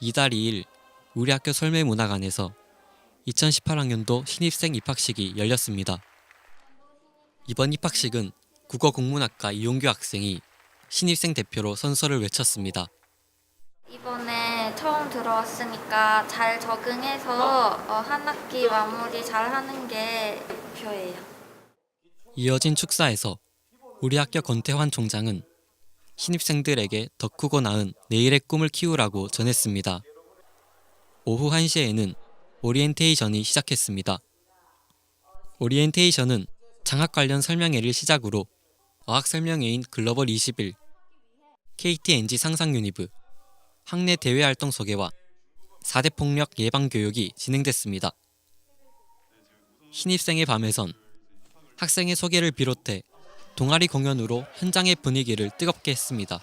이달 2일 우리 학교 설매문화관에서 2018학년도 신입생 입학식이 열렸습니다. 이번 입학식은 국어국문학과 이용규 학생이 신입생 대표로 선서를 외쳤습니다. 이번에 처음 들어왔으니까 잘 적응해서 어, 한 학기 마무리 잘 하는 게 목표예요. 이어진 축사에서 우리 학교 권태환 총장은 신입생들에게 더 크고 나은 내일의 꿈을 키우라고 전했습니다. 오후 1시에는 오리엔테이션이 시작했습니다. 오리엔테이션은 장학 관련 설명회를 시작으로 어학 설명회인 글로벌 21, KTNG 상상 유니브, 학내 대외 활동 소개와 4대 폭력 예방 교육이 진행됐습니다. 신입생의 밤에선 학생의 소개를 비롯해 동아리 공연으로 현장의 분위기를 뜨겁게 했습니다.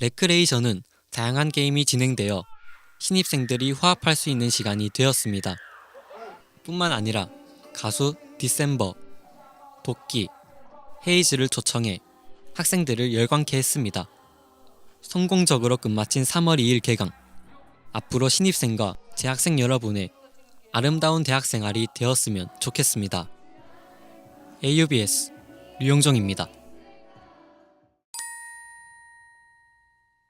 레크레이션은 다양한 게임이 진행되어 신입생들이 화합할 수 있는 시간이 되었습니다. 뿐만 아니라 가수 디셈버, 도끼, 헤이즈를 초청해 학생들을 열광케 했습니다. 성공적으로 끝마친 3월 2일 개강. 앞으로 신입생과 재학생 여러분의 아름다운 대학 생활이 되었으면 좋겠습니다. AUBS 류영정입니다.